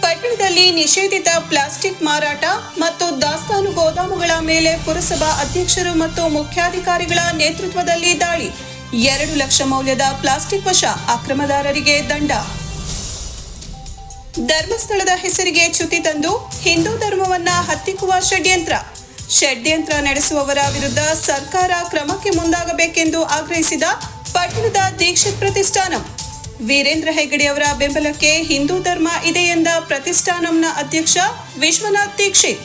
ಪಟ್ಟಣದಲ್ಲಿ ನಿಷೇಧಿತ ಪ್ಲಾಸ್ಟಿಕ್ ಮಾರಾಟ ಮತ್ತು ದಾಸ್ತಾನು ಗೋದಾಮುಗಳ ಮೇಲೆ ಪುರಸಭಾ ಅಧ್ಯಕ್ಷರು ಮತ್ತು ಮುಖ್ಯಾಧಿಕಾರಿಗಳ ನೇತೃತ್ವದಲ್ಲಿ ದಾಳಿ. ಎರಡು ಲಕ್ಷ ಮೌಲ್ಯದ ಪ್ಲಾಸ್ಟಿಕ್ ವಶ ಅಕ್ರಮದಾರರಿಗೆ ದಂಡ. ಧರ್ಮಸ್ಥಳದ ಹೆಸರಿಗೆ ಚ್ಯುತಿ ತಂದು ಹಿಂದೂ ಧರ್ಮವನ್ನ ಹತ್ತಿಕ್ಕುವ ಷಡ್ಯಂತ್ರ. ಷಡ್ಯಂತ್ರ ನಡೆಸುವವರ ವಿರುದ್ಧ ಸರ್ಕಾರ ಕ್ರಮಕ್ಕೆ ಮುಂದಾಗಬೇಕೆಂದು ಆಗ್ರಹಿಸಿದ ಪಟ್ಟಣದ ದೀಕ್ಷಿತ್ ಪ್ರತಿಷ್ಠಾನಂ. ವೀರೇಂದ್ರ ಹೆಗಡೆ ಅವರ ಬೆಂಬಲಕ್ಕೆ ಹಿಂದೂ ಧರ್ಮ ಇದೆ ಎಂದ ಪ್ರತಿಷ್ಠಾನಂನ ಅಧ್ಯಕ್ಷ ವಿಶ್ವನಾಥ್ ದೀಕ್ಷಿತ್.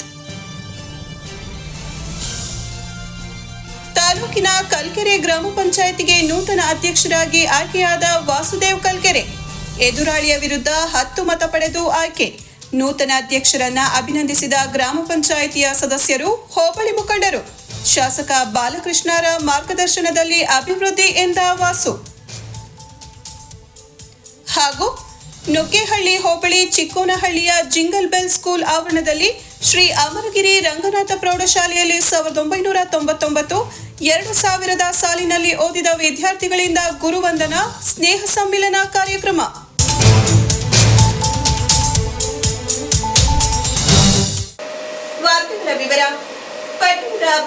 ತಾಲೂಕಿನ ಕಲ್ಕೆರೆ ಗ್ರಾಮ ಪಂಚಾಯತಿಗೆ ನೂತನ ಅಧ್ಯಕ್ಷರಾಗಿ ಆಯ್ಕೆಯಾದ ವಾಸುದೇವ್ ಕಲ್ಕೆರೆ. ಎದುರಾಳಿಯ ವಿರುದ್ಧ ಹತ್ತು ಮತ ಪಡೆದು ಆಯ್ಕೆ. ನೂತನ ಅಧ್ಯಕ್ಷರನ್ನ ಅಭಿನಂದಿಸಿದ ಗ್ರಾಮ ಪಂಚಾಯಿತಿಯ ಸದಸ್ಯರು ಹೋಬಳಿ ಮುಖಂಡರು. ಶಾಸಕ ಬಾಲಕೃಷ್ಣರ ಮಾರ್ಗದರ್ಶನದಲ್ಲಿ ಅಭಿವೃದ್ಧಿ ಎಂದ ವಾಸು. ಹಾಗೂ ನುಗ್ಗೇಹಳ್ಳಿ ಹೋಬಳಿ ಚಿಕ್ಕೋನಹಳ್ಳಿಯ ಜಿಂಗಲ್ ಬೆಲ್ ಸ್ಕೂಲ್ ಆವರಣದಲ್ಲಿ ಶ್ರೀ ಅಮರಗಿರಿ ರಂಗನಾಥ ಪ್ರೌಢಶಾಲೆಯಲ್ಲಿ ಸಾವಿರದ ಒಂಬೈನೂರ ತೊಂಬತ್ತೊಂಬತ್ತು, ಎರಡು ಸಾವಿರದ ಸಾಲಿನಲ್ಲಿ ಓದಿದ ವಿದ್ಯಾರ್ಥಿಗಳಿಂದ ಗುರುವಂದನ, ಸ್ನೇಹ ಸಮ್ಮಿಲನ ಕಾರ್ಯಕ್ರಮ.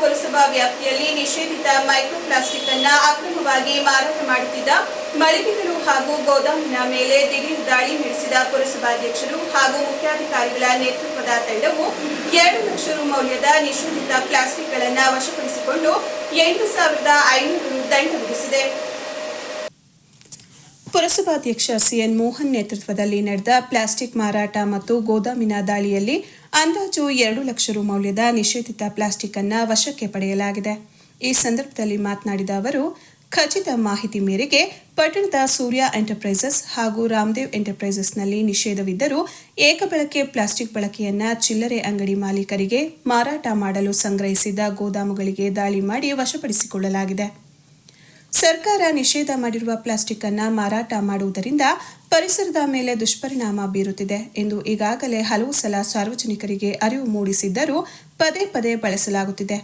ಪುರಸಭಾ ವ್ಯಾಪ್ತಿಯಲ್ಲಿ ನಿಷೇಧಿತ ಮೈಕ್ರೋ ಪ್ಲಾಸ್ಟಿಕ್ ಅನ್ನ ಅಕ್ರಮವಾಗಿ ಮಾರಾಟ ಮಾಡುತ್ತಿದ್ದ ಮಳಿಗೆಗಳು ಹಾಗೂ ಗೋದಾಮಿನ ಮೇಲೆ ದಿಢೀರ್ ದಾಳಿ ನಡೆಸಿದ ಪುರಸಭಾಧ್ಯಕ್ಷರು ಹಾಗೂ ಮುಖ್ಯಾಧಿಕಾರಿಗಳ ನೇತೃತ್ವದ ತಂಡವು ಎರಡು ಲಕ್ಷ ರು ಮೌಲ್ಯದ ನಿಷೇಧಿತ ಪ್ಲಾಸ್ಟಿಕ್ಗಳನ್ನು ವಶಪಡಿಸಿಕೊಂಡು ಎಂಟು ಸಾವಿರದ ಐನೂರು ದಂಡ ವಿಧಿಸಿದೆ. ಪುರಸಭಾಧ್ಯಕ್ಷ ಸಿಎನ್ ಮೋಹನ್ ನೇತೃತ್ವದಲ್ಲಿ ನಡೆದ ಪ್ಲಾಸ್ಟಿಕ್ ಮಾರಾಟ ಮತ್ತು ಗೋದಾಮಿನ ದಾಳಿಯಲ್ಲಿ ಅಂದಾಜು ಎರಡು ಲಕ್ಷ ರು ಮೌಲ್ಯದ ನಿಷೇಧಿತ ಪ್ಲಾಸ್ಟಿಕ್ ಅನ್ನು ವಶಕ್ಕೆ ಪಡೆಯಲಾಗಿದೆ. ಈ ಸಂದರ್ಭದಲ್ಲಿ ಮಾತನಾಡಿದ ಅವರು, ಖಚಿತ ಮಾಹಿತಿ ಮೇರೆಗೆ ಪಟ್ಟಣದ ಸೂರ್ಯ ಎಂಟರ್ಪ್ರೈಸಸ್ ಹಾಗೂ ರಾಮದೇವ್ ಎಂಟರ್ಪ್ರೈಸಸ್ನಲ್ಲಿ ನಿಷೇಧವಿದ್ದರೂ ಏಕಬಳಕೆ ಪ್ಲಾಸ್ಟಿಕ್ ಬಳಕೆಯನ್ನ ಚಿಲ್ಲರೆ ಅಂಗಡಿ ಮಾಲೀಕರಿಗೆ ಮಾರಾಟ ಮಾಡಲು ಸಂಗ್ರಹಿಸಿದ ಗೋದಾಮುಗಳಿಗೆ ದಾಳಿ ಮಾಡಿ ವಶಪಡಿಸಿಕೊಳ್ಳಲಾಗಿದೆ. ಸರ್ಕಾರ ನಿಷೇಧ ಮಾಡಿರುವ ಪ್ಲಾಸ್ಟಿಕ್ ಅನ್ನು ಮಾರಾಟ ಮಾಡುವುದರಿಂದ ಪರಿಸರದ ಮೇಲೆ ದುಷ್ಪರಿಣಾಮ ಬೀರುತ್ತಿದೆ ಎಂದು ಈಗಾಗಲೇ ಹಲವು ಸಲ ಸಾರ್ವಜನಿಕರಿಗೆ ಅರಿವು ಮೂಡಿಸಿದ್ದರೂ ಪದೇ ಪದೇ ಬಳಸಲಾಗುತ್ತಿದೆ.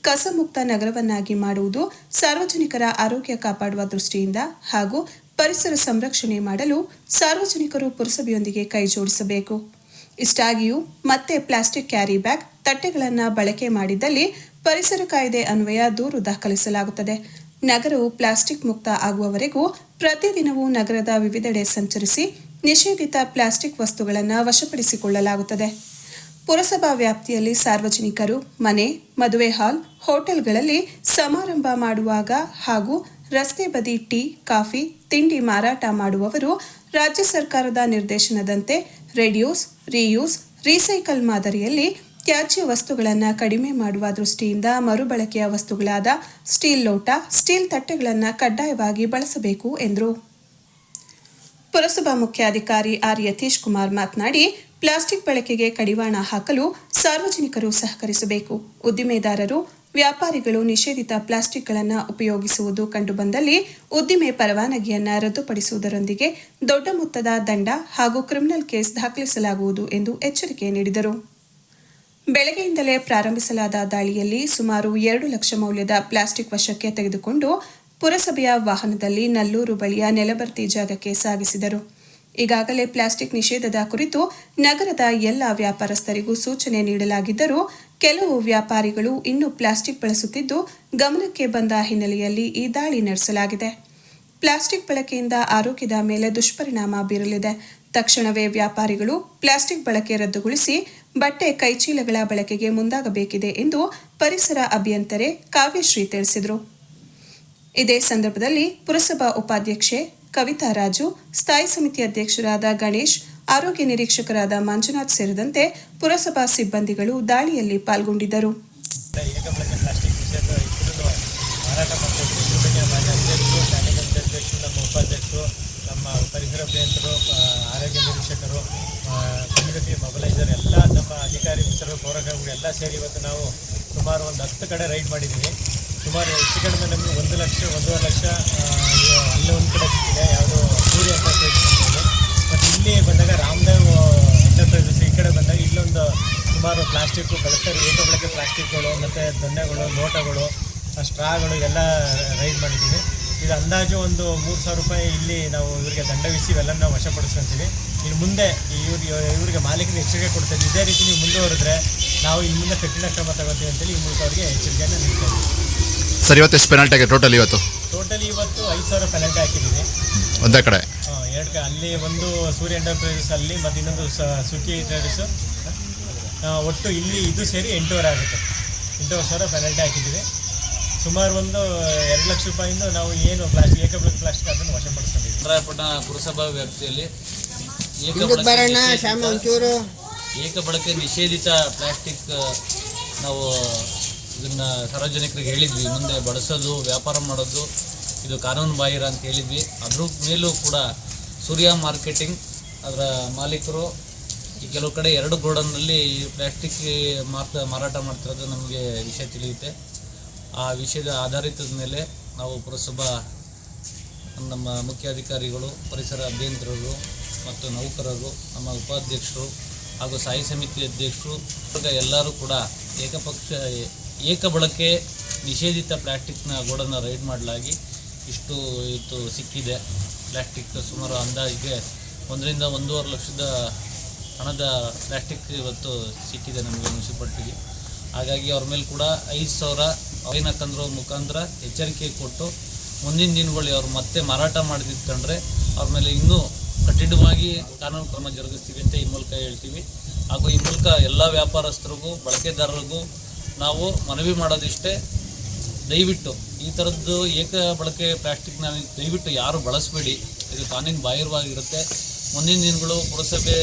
ಕಸಮುಕ್ತ ನಗರವನ್ನಾಗಿ ಮಾಡುವುದು ಸಾರ್ವಜನಿಕರ ಆರೋಗ್ಯ ಕಾಪಾಡುವ ದೃಷ್ಟಿಯಿಂದ ಹಾಗೂ ಪರಿಸರ ಸಂರಕ್ಷಣೆ ಮಾಡಲು ಸಾರ್ವಜನಿಕರು ಪುರಸಭೆಯೊಂದಿಗೆ ಕೈಜೋಡಿಸಬೇಕು ಇಷ್ಟಾಗಿಯೂ ಮತ್ತೆ ಪ್ಲಾಸ್ಟಿಕ್ ಕ್ಯಾರಿ ಬ್ಯಾಗ್, ತಟ್ಟೆಗಳನ್ನು ಬಳಕೆ ಮಾಡಿದಲ್ಲಿ ಪರಿಸರ ಕಾಯ್ದೆ ಅನ್ವಯ ದೂರು ದಾಖಲಿಸಲಾಗುತ್ತದೆ. ನಗರವು ಪ್ಲಾಸ್ಟಿಕ್ ಮುಕ್ತ ಆಗುವವರೆಗೂ ಪ್ರತಿದಿನವೂ ನಗರದ ವಿವಿಧೆಡೆ ಸಂಚರಿಸಿ ನಿಷೇಧಿತ ಪ್ಲಾಸ್ಟಿಕ್ ವಸ್ತುಗಳನ್ನು ವಶಪಡಿಸಿಕೊಳ್ಳಲಾಗುತ್ತದೆ. ಪುರಸಭಾ ವ್ಯಾಪ್ತಿಯಲ್ಲಿ ಸಾರ್ವಜನಿಕರು, ಮನೆ, ಮದುವೆ ಹಾಲ್, ಹೋಟೆಲ್ಗಳಲ್ಲಿ ಸಮಾರಂಭ ಮಾಡುವಾಗ ಹಾಗೂ ರಸ್ತೆ ಬದಿ ಟೀ, ಕಾಫಿ, ತಿಂಡಿ ಮಾರಾಟ ಮಾಡುವವರು ರಾಜ್ಯ ಸರ್ಕಾರದ ನಿರ್ದೇಶನದಂತೆ ರೆಡ್ಯೂಸ್, ರೀಯೂಸ್, ರೀಸೈಕಲ್ ಮಾದರಿಯಲ್ಲಿ ತ್ಯಾಜ್ಯ ವಸ್ತುಗಳನ್ನು ಕಡಿಮೆ ಮಾಡುವ ದೃಷ್ಟಿಯಿಂದ ಮರುಬಳಕೆಯ ವಸ್ತುಗಳಾದ ಸ್ಟೀಲ್ ಲೋಟ, ಸ್ಟೀಲ್ ತಟ್ಟೆಗಳನ್ನು ಕಡ್ಡಾಯವಾಗಿ ಬಳಸಬೇಕು ಎಂದರು. ಪುರಸಭಾ ಮುಖ್ಯಾಧಿಕಾರಿ ಆರ್ ಯತೀಶ್ ಕುಮಾರ್ ಮಾತನಾಡಿ, ಪ್ಲಾಸ್ಟಿಕ್ ಬಳಕೆಗೆ ಕಡಿವಾಣ ಹಾಕಲು ಸಾರ್ವಜನಿಕರು ಸಹಕರಿಸಬೇಕು. ಉದ್ದಿಮೆದಾರರು, ವ್ಯಾಪಾರಿಗಳು ನಿಷೇಧಿತ ಪ್ಲಾಸ್ಟಿಕ್ಗಳನ್ನು ಉಪಯೋಗಿಸುವುದು ಕಂಡುಬಂದಲ್ಲಿ ಉದ್ದಿಮೆ ಪರವಾನಗಿಯನ್ನು ರದ್ದುಪಡಿಸುವುದರೊಂದಿಗೆ ದೊಡ್ಡ ಮೊತ್ತದ ದಂಡ ಹಾಗೂ ಕ್ರಿಮಿನಲ್ ಕೇಸ್ ದಾಖಲಿಸಲಾಗುವುದು ಎಂದು ಎಚ್ಚರಿಕೆ ನೀಡಿದರು. ಬೆಳಗ್ಗೆಯಿಂದಲೇ ಪ್ರಾರಂಭಿಸಲಾದ ದಾಳಿಯಲ್ಲಿ ಸುಮಾರು ಎರಡು ಲಕ್ಷ ಮೌಲ್ಯದ ಪ್ಲಾಸ್ಟಿಕ್ ವಶಕ್ಕೆ ತೆಗೆದುಕೊಂಡು ಪುರಸಭೆಯ ವಾಹನದಲ್ಲಿ ನಲ್ಲೂರು ಬಳಿಯ ನೆಲಬರ್ತಿ ಜಾಗಕ್ಕೆ ಸಾಗಿಸಿದರು. ಈಗಾಗಲೇ ಪ್ಲಾಸ್ಟಿಕ್ ನಿಷೇಧದ ಕುರಿತು ನಗರದ ಎಲ್ಲ ವ್ಯಾಪಾರಸ್ಥರಿಗೂ ಸೂಚನೆ ನೀಡಲಾಗಿದ್ದರೂ ಕೆಲವು ವ್ಯಾಪಾರಿಗಳು ಇನ್ನೂ ಪ್ಲಾಸ್ಟಿಕ್ ಬಳಸುತ್ತಿದ್ದು ಗಮನಕ್ಕೆ ಬಂದ ಹಿನ್ನೆಲೆಯಲ್ಲಿ ಈ ದಾಳಿ ನಡೆಸಲಾಗಿದೆ. ಪ್ಲಾಸ್ಟಿಕ್ ಬಳಕೆಯಿಂದ ಆರೋಗ್ಯದ ಮೇಲೆ ದುಷ್ಪರಿಣಾಮ ಬೀರಲಿದೆ. ತಕ್ಷಣವೇ ವ್ಯಾಪಾರಿಗಳು ಪ್ಲಾಸ್ಟಿಕ್ ಬಳಕೆ ರದ್ದುಗೊಳಿಸಿ ಬಟ್ಟೆ ಕೈಚೀಲಗಳ ಬಳಕೆಗೆ ಮುಂದಾಗಬೇಕಿದೆ ಎಂದು ಪರಿಸರ ಅಭಿಯಂತರೆ ಕಾವ್ಯಶ್ರೀ ತಿಳಿಸಿದರು. ಇದೇ ಸಂದರ್ಭದಲ್ಲಿ ಪುರಸಭಾ ಉಪಾಧ್ಯಕ್ಷೆ ಕವಿತಾ ರಾಜು, ಸ್ಥಾಯಿ ಸಮಿತಿ ಅಧ್ಯಕ್ಷರಾದ ಗಣೇಶ್, ಆರೋಗ್ಯ ನಿರೀಕ್ಷಕರಾದ ಮಂಜುನಾಥ್ ಸೇರಿದಂತೆ ಪುರಸಭಾ ಸಿಬ್ಬಂದಿಗಳು ದಾಳಿಯಲ್ಲಿ ಪಾಲ್ಗೊಂಡಿದ್ದರು. ಮಾರಾಟ ನಮ್ಮ ಉಪಾಧ್ಯಕ್ಷರು ನಮ್ಮ ಪರಿಸರ ಪ್ರಿಯಂತರು ಆರೋಗ್ಯ ನಿರೀಕ್ಷಕರು ಕಮ್ಯುನಿಟಿ ಮೊಬಲೈಸರ್ ಎಲ್ಲ ನಮ್ಮ ಅಧಿಕಾರಿ ಮಿತ್ರರು ಪೌರಕಾರರು ಎಲ್ಲ ಸೇರಿ ಇವತ್ತು ನಾವು ಸುಮಾರು ಒಂದು ಹತ್ತು ಕಡೆ ರೈಡ್ ಮಾಡಿದ್ದೀವಿ. ಸುಮಾರು ಹೆಚ್ಚು ಕಡಿಮೆ ನಮಗೆ ಒಂದು ಲಕ್ಷ, ಒಂದೂವರೆ ಲಕ್ಷ ಅಲ್ಲಿ ಒಂದು ಕಡೆ ಸಿಕ್ಕಿದೆ. ಯಾವುದು ಸೂರ್ಯ ಎಂಟರ್ಪ್ರೈಸಸ್ ಮತ್ತು ಇಲ್ಲಿ ಬಂದಾಗ ರಾಮದೇವ್ ಎಂಟರ್ಪ್ರೈಸಸ್ ಈ ಕಡೆ ಬಂದಾಗ ಇಲ್ಲೊಂದು ಸುಮಾರು ಪ್ಲಾಸ್ಟಿಕ್ಕು ಬಳಸ್ತಾರೆ. ಏಕಬಳಕೆ ಪ್ಲಾಸ್ಟಿಕ್ಗಳು, ಮತ್ತು ದೊಣ್ಣೆಗಳು, ಲೋಟಗಳು ಸ್ಟ್ರಾಗಳು ಎಲ್ಲ ರೈಡ್ ಮಾಡಿದ್ದೀವಿ. ಇದು ಅಂದಾಜು ಒಂದು ಮೂರು ಸಾವಿರ ರೂಪಾಯಿ ಇಲ್ಲಿ ನಾವು ಇವರಿಗೆ ದಂಡ ವಿಸಿ ಇವೆಲ್ಲ ನಾವು ವಶಪಡಿಸ್ಕೊಂತೀವಿ. ಇನ್ನು ಮುಂದೆ ಇವ್ರಿಗೆ ಇವರಿಗೆ ಮಾಲೀಕರಿಗೆ ಎಚ್ಚರಿಕೆ ಕೊಡ್ತೀವಿ. ಇದೇ ರೀತಿ ನೀವು ಮುಂದುವರೆದ್ರೆ ನಾವು ಇನ್ನು ಮುಂದೆ ಕಠಿಣ ಕ್ರಮ ತಗೋತೀವಿ ಅಂತೇಳಿ ಈ ಮೂಲಕ ಅವರಿಗೆ ಎಚ್ಚರಿಕೆಯನ್ನು ನೀಡ್ತಾ ಇದ್ದೀವಿ. ಸರ್ ಇವತ್ತು ಎಷ್ಟು ಪೆನಾಲ್ಟಿ ಆಗಿದೆ ಟೋಟಲ್ ಇವತ್ತು? ಟೋಟಲಿ ಇವತ್ತು ಐದು ಸಾವಿರ ಪೆನಾಲ್ಟಿ ಹಾಕಿದ್ದೀವಿ. ಒಂದೇ ಕಡೆ. ಎರಡು ಕಡೆ ಅಲ್ಲಿ ಒಂದು ಸೂರ್ಯ ಎಂಟರ್ಪ್ರೈಸಸ್ ಅಲ್ಲಿ ಮತ್ತು ಇನ್ನೊಂದು ಸುಟಿ ಸುಖಿ ಟ್ರೇಡರ್ಸು ಒಟ್ಟು ಇಲ್ಲಿ ಇದು ಸೇರಿ ಎಂಟೂವರೆ ಆಗುತ್ತೆ. ಎಂಟೂವರೆ ಸಾವಿರ ಪೆನಾಲ್ಟಿ ಹಾಕಿದ್ದೀವಿ. ಸುಮಾರು ಒಂದು ಎರಡು ಲಕ್ಷ ರೂಪಾಯಿಂದ ನಾವು ಏನು ಪ್ಲಾಸ್ಟಿಕ್ ಏಕಬಳಕೆ ಪ್ಲಾಸ್ಟಿಕ್ ಅದನ್ನು ವಶಪಡಿಸ್ಕೊಂಡಿದ್ದೀವಿ ಚಂದ್ರಾಯಪಟ್ಟಣ ಪುರಸಭಾ ವ್ಯಾಪ್ತಿಯಲ್ಲಿ ಏಕ ಬಳಕೆ ನಿಷೇಧಿತ ಪ್ಲಾಸ್ಟಿಕ್ ನಾವು ಇದನ್ನ ಸಾರ್ವಜನಿಕರಿಗೆ ಹೇಳಿದ್ವಿ. ಮುಂದೆ ಬಳಸೋದು ವ್ಯಾಪಾರ ಮಾಡೋದು ಇದು ಕಾನೂನು ಬಾಹಿರ ಅಂತ ಹೇಳಿದ್ವಿ. ಅದ್ರ ಮೇಲೂ ಕೂಡ ಸೂರ್ಯ ಮಾರ್ಕೆಟಿಂಗ್ ಅದರ ಮಾಲೀಕರು ಈ ಕೆಲವು ಕಡೆ ಎರಡು ಗೋಡನ್ನಲ್ಲಿ ಈ ಪ್ಲಾಸ್ಟಿಕ್ ಮಾರ್ತ ಮಾರಾಟ ಮಾಡ್ತಿರೋದು ನಮಗೆ ವಿಷಯ ತಿಳಿಯುತ್ತೆ. ಆ ವಿಷಯದ ಆಧಾರಿತದ ಮೇಲೆ ನಾವು ಪುರಸಭಾ, ನಮ್ಮ ಮುಖ್ಯಾಧಿಕಾರಿಗಳು, ಪರಿಸರ ಅಭಿಯಂತರರು ಮತ್ತು ನೌಕರರು, ನಮ್ಮ ಉಪಾಧ್ಯಕ್ಷರು ಹಾಗೂ ಸಾಯಿ ಸಮಿತಿ ಅಧ್ಯಕ್ಷರು ಎಲ್ಲರೂ ಕೂಡ ಏಕಪಕ್ಷ ಏಕ ಬಳಕೆ ನಿಷೇಧಿತ ಪ್ಲಾಸ್ಟಿಕ್ನ ಗೋಡನ್ನು ರೈಡ್ ಮಾಡಲಾಗಿ ಇಷ್ಟು ಇತ್ತು ಸಿಕ್ಕಿದೆ. ಪ್ಲಾಸ್ಟಿಕ್ ಸುಮಾರು ಅಂದಾಜಿಗೆ ಒಂದರಿಂದ ಒಂದೂವರೆ ಲಕ್ಷದ ಹಣದ ಪ್ಲಾಸ್ಟಿಕ್ ಇವತ್ತು ಸಿಕ್ಕಿದೆ ನಮಗೆ ಮುನ್ಸಿಪಾಲ್ಟಿಗೆ. ಹಾಗಾಗಿ ಅವ್ರ ಮೇಲೆ ಕೂಡ ಐದು ಸಾವಿರ ಅವೈನ ತಂದ್ರ ಮುಖಾಂತರ ಎಚ್ಚರಿಕೆ ಕೊಟ್ಟು ಮುಂದಿನ ದಿನಗಳಲ್ಲಿ ಅವ್ರು ಮತ್ತೆ ಮಾರಾಟ ಮಾಡಿದ್ಕೊಂಡ್ರೆ ಅವ್ರ ಮೇಲೆ ಇನ್ನೂ ಕಠಿಣವಾಗಿ ಕಾನೂನು ಕ್ರಮ ಜರುಗಿಸ್ತೀವಿ ಅಂತ ಈ ಮೂಲಕ ಹೇಳ್ತೀವಿ. ಹಾಗೂ ಈ ಮೂಲಕ ಎಲ್ಲ ವ್ಯಾಪಾರಸ್ಥರಿಗೂ, ಬಳಕೆದಾರರಿಗೂ ನಾವು ಮನವಿ ಮಾಡೋದಿಷ್ಟೇ. ದಯವಿಟ್ಟು ಈ ಥರದ್ದು ಏಕ ಬಳಕೆ ಪ್ಲಾಸ್ಟಿಕ್ನ ದಯವಿಟ್ಟು ಯಾರು ಬಳಸಬೇಡಿ. ಇದು ಕಾನೂನು ಬಾಹಿರವಾಗಿರುತ್ತೆ. ಮುಂದಿನ ದಿನಗಳು ಪುರಸಭೆ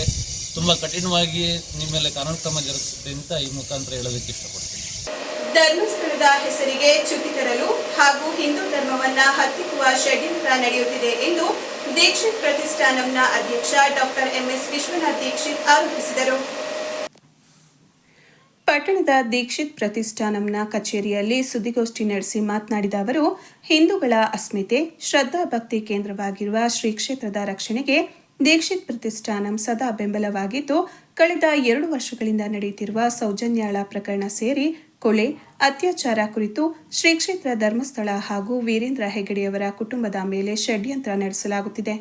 ತುಂಬ ಕಠಿಣವಾಗಿ ನಿಮ್ಮ ಮೇಲೆ ಕಾನೂನು ಕ್ರಮ ಜರುಗಿಸುತ್ತೆ ಅಂತ ಈ ಮುಖಾಂತರ ಹೇಳೋದಕ್ಕೆ ಇಷ್ಟಪಡ್ತೀನಿ. ಧರ್ಮಸ್ಥಳದ ಹೆಸರಿಗೆ ಚ್ಯುತಿ ತರಲು ಹಾಗೂ ಹಿಂದೂ ಧರ್ಮವನ್ನ ಹತ್ತಿಕ್ಕುವ ಷಡ್ಯಂತ್ರ ನಡೆಯುತ್ತಿದೆ ಎಂದು ದೀಕ್ಷಿತ್ ಪ್ರತಿಷ್ಠಾನಂನ ಅಧ್ಯಕ್ಷ ಡಾಕ್ಟರ್ ಎಂಎಸ್ ವಿಶ್ವನಾಥ್ ದೀಕ್ಷಿತ್ ಆರೋಪಿಸಿದರು. ಪಟ್ಟಣದ ದೀಕ್ಷಿತ್ ಪ್ರತಿಷ್ಠಾನಂನ ಕಚೇರಿಯಲ್ಲಿ ಸುದ್ದಿಗೋಷ್ಠಿ ನಡೆಸಿ ಮಾತನಾಡಿದ ಅವರು ಹಿಂದೂಗಳ ಅಸ್ಮಿತೆ ಶ್ರದ್ಧಾ ಭಕ್ತಿ ಕೇಂದ್ರವಾಗಿರುವ ಶ್ರೀ ಕ್ಷೇತ್ರದ ರಕ್ಷಣೆಗೆ ದೀಕ್ಷಿತ್ ಪ್ರತಿಷ್ಠಾನಂ ಸದಾ ಬೆಂಬಲವಾಗಿದ್ದು, ಕಳೆದ ಎರಡು ವರ್ಷಗಳಿಂದ ನಡೆಯುತ್ತಿರುವ ಸೌಜನ್ಯಾಳ ಪ್ರಕರಣ ಸೇರಿ ಕೊಲೆ, ಅತ್ಯಾಚಾರ ಕುರಿತು ಶ್ರೀ ಕ್ಷೇತ್ರ ಧರ್ಮಸ್ಥಳ ಹಾಗೂ ವೀರೇಂದ್ರ ಹೆಗಡೆಯವರ ಕುಟುಂಬದ ಮೇಲೆ ಷಡ್ಯಂತ್ರ ನಡೆಸಲಾಗುತ್ತಿದೆ.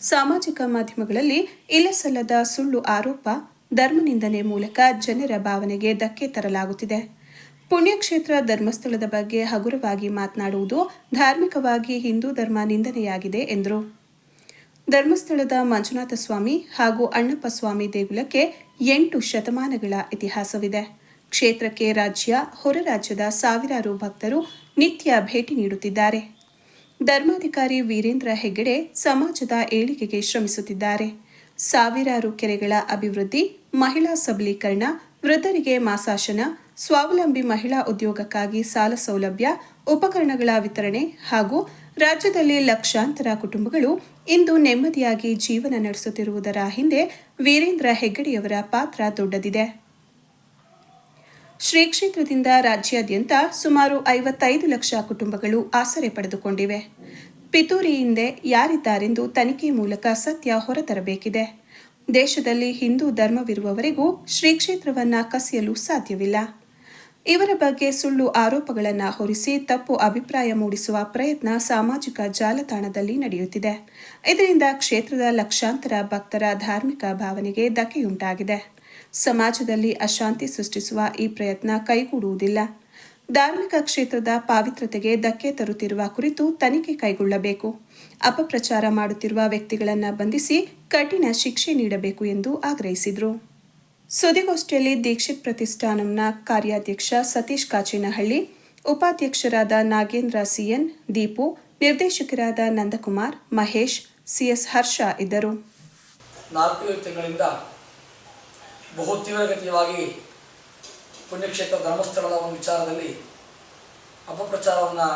ಸಾಮಾಜಿಕ ಮಾಧ್ಯಮಗಳಲ್ಲಿ ಇಲ್ಲಸಲ್ಲದ ಸುಳ್ಳು ಆರೋಪ, ಧರ್ಮನಿಂದನೆ ಮೂಲಕ ಜನರ ಭಾವನೆಗೆ ಧಕ್ಕೆ ತರಲಾಗುತ್ತಿದೆ. ಪುಣ್ಯಕ್ಷೇತ್ರ ಧರ್ಮಸ್ಥಳದ ಬಗ್ಗೆ ಹಗುರವಾಗಿ ಮಾತನಾಡುವುದು ಧಾರ್ಮಿಕವಾಗಿ ಹಿಂದೂ ಧರ್ಮ ನಿಂದನೆಯಾಗಿದೆ, ಎಂದರು. ಧರ್ಮಸ್ಥಳದ ಮಂಜುನಾಥ ಸ್ವಾಮಿ ಹಾಗೂ ಅಣ್ಣಪ್ಪ ಸ್ವಾಮಿ ದೇಗುಲಕ್ಕೆ ಎಂಟು ಶತಮಾನಗಳ ಇತಿಹಾಸವಿದೆ. ಕ್ಷೇತ್ರಕ್ಕೆ ರಾಜ್ಯ, ಹೊರ ರಾಜ್ಯದ ಸಾವಿರಾರು ಭಕ್ತರು ನಿತ್ಯ ಭೇಟಿ ನೀಡುತ್ತಿದ್ದಾರೆ. ಧರ್ಮಾಧಿಕಾರಿ ವೀರೇಂದ್ರ ಹೆಗ್ಗಡೆ ಸಮಾಜದ ಏಳಿಗೆಗೆ ಶ್ರಮಿಸುತ್ತಿದ್ದಾರೆ. ಸಾವಿರಾರು ಕೆರೆಗಳ ಅಭಿವೃದ್ಧಿ, ಮಹಿಳಾ ಸಬಲೀಕರಣ, ವೃದ್ಧರಿಗೆ ಮಾಸಾಶನ, ಸ್ವಾವಲಂಬಿ ಮಹಿಳಾ ಉದ್ಯೋಗಕ್ಕಾಗಿ ಸಾಲ ಸೌಲಭ್ಯ, ಉಪಕರಣಗಳ ವಿತರಣೆ ಹಾಗೂ ರಾಜ್ಯದಲ್ಲಿ ಲಕ್ಷಾಂತರ ಕುಟುಂಬಗಳು ಇಂದು ನೆಮ್ಮದಿಯಾಗಿ ಜೀವನ ನಡೆಸುತ್ತಿರುವುದರ ಹಿಂದೆ ವೀರೇಂದ್ರ ಹೆಗ್ಗಡೆಯವರ ಪಾತ್ರ ದೊಡ್ಡದಿದೆ. ಶ್ರೀ ಕ್ಷೇತ್ರದಿಂದ ರಾಜ್ಯಾದ್ಯಂತ ಸುಮಾರು ಐವತ್ತೈದು ಲಕ್ಷ ಕುಟುಂಬಗಳು ಆಸರೆ ಪಡೆದುಕೊಂಡಿವೆ. ಪಿತೂರಿ ಹಿಂದೆ ಯಾರಿದ್ದಾರೆಂದು ತನಿಖೆ ಮೂಲಕ ಸತ್ಯ ಹೊರತರಬೇಕಿದೆ. ದೇಶದಲ್ಲಿ ಹಿಂದೂ ಧರ್ಮವಿರುವವರೆಗೂ ಶ್ರೀ ಕ್ಷೇತ್ರವನ್ನ ಕಸಿಯಲು ಸಾಧ್ಯವಿಲ್ಲ. ಇವರ ಬಗ್ಗೆ ಸುಳ್ಳು ಆರೋಪಗಳನ್ನು ಹೊರಿಸಿ ತಪ್ಪು ಅಭಿಪ್ರಾಯ ಮೂಡಿಸುವ ಪ್ರಯತ್ನ ಸಾಮಾಜಿಕ ಜಾಲತಾಣದಲ್ಲಿ ನಡೆಯುತ್ತಿದೆ. ಇದರಿಂದ ಕ್ಷೇತ್ರದ ಲಕ್ಷಾಂತರ ಭಕ್ತರ ಧಾರ್ಮಿಕ ಭಾವನೆಗೆ ಧಕ್ಕೆಯುಂಟಾಗಿದೆ. ಸಮಾಜದಲ್ಲಿ ಅಶಾಂತಿ ಸೃಷ್ಟಿಸುವ ಈ ಪ್ರಯತ್ನ ಕೈಗೂಡುವುದಿಲ್ಲ. ಧಾರ್ಮಿಕ ಕ್ಷೇತ್ರದ ಪಾವಿತ್ರತೆಗೆ ಧಕ್ಕೆ ತರುತ್ತಿರುವ ಕುರಿತು ತನಿಖೆ ಕೈಗೊಳ್ಳಬೇಕು. ಅಪಪ್ರಚಾರ ಮಾಡುತ್ತಿರುವ ವ್ಯಕ್ತಿಗಳನ್ನು ಬಂಧಿಸಿ ಕಠಿಣ ಶಿಕ್ಷೆ ನೀಡಬೇಕು ಎಂದು ಆಗ್ರಹಿಸಿದರು. ಸುದ್ದಿಗೋಷ್ಠಿಯಲ್ಲಿ ದೀಕ್ಷಿತ್ ಪ್ರತಿಷ್ಠಾನಂನ ಕಾರ್ಯಾಧ್ಯಕ್ಷ ಸತೀಶ್ ಕಾಚಿನಹಳ್ಳಿ, ಉಪಾಧ್ಯಕ್ಷರಾದ ನಾಗೇಂದ್ರ ಸಿಎನ್, ದೀಪು, ನಿರ್ದೇಶಕರಾದ ನಂದಕುಮಾರ್, ಮಹೇಶ್, ಸಿಎಸ್ ಹರ್ಷ ಇದ್ದರು. ನಾಲ್ಕು ತಿಂಗಳಿಂದ ಬಹು ತೀವ್ರಗತಿಯಾಗಿ ಪುಣ್ಯಕ್ಷೇತ್ರ ಧರ್ಮಸ್ಥಳದ ಒಂದು ವಿಚಾರದಲ್ಲಿ ಅಪಪ್ರಚಾರವನ್ನು